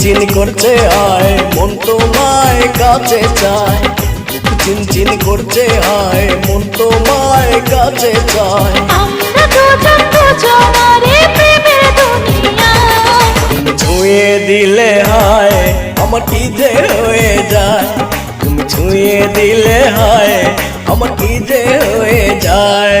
চিনচিন করছে আয় মন তোমায় কাছে চায়। বুক চিনচিন করছে আয় মন তোমায় কাছে চায়। ছুঁয়ে দিলে হায় আমার কি যে হয়ে যায়। তুমি ছুঁয়ে দিলে হায় আমার কি যে হয়ে যায়।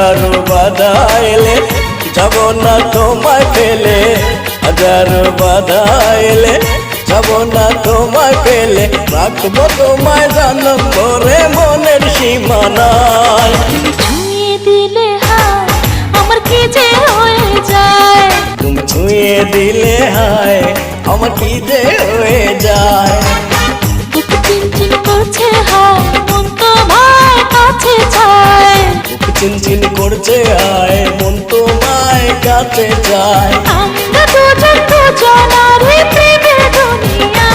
হাজারো বাধা এলে যাব না তোমায় ফেলে। হাজারো বাধা এলে যাব না তোমায় ফেলে। রাখব তোমায় জানম করে মনের সীমানায়। ছুঁয়ে দিলে হায় আমার কি যে হয়ে যায়? তুমি ছুঁয়ে দিলে হায় আমার কি যে হয়ে যায়? করছে হায় মন তোমার কাছে চায় বুক চিনচিন করছে আয় মন তোমায় কাছে যায় আমরা দুজন আর প্রেমের দুনিয়ায়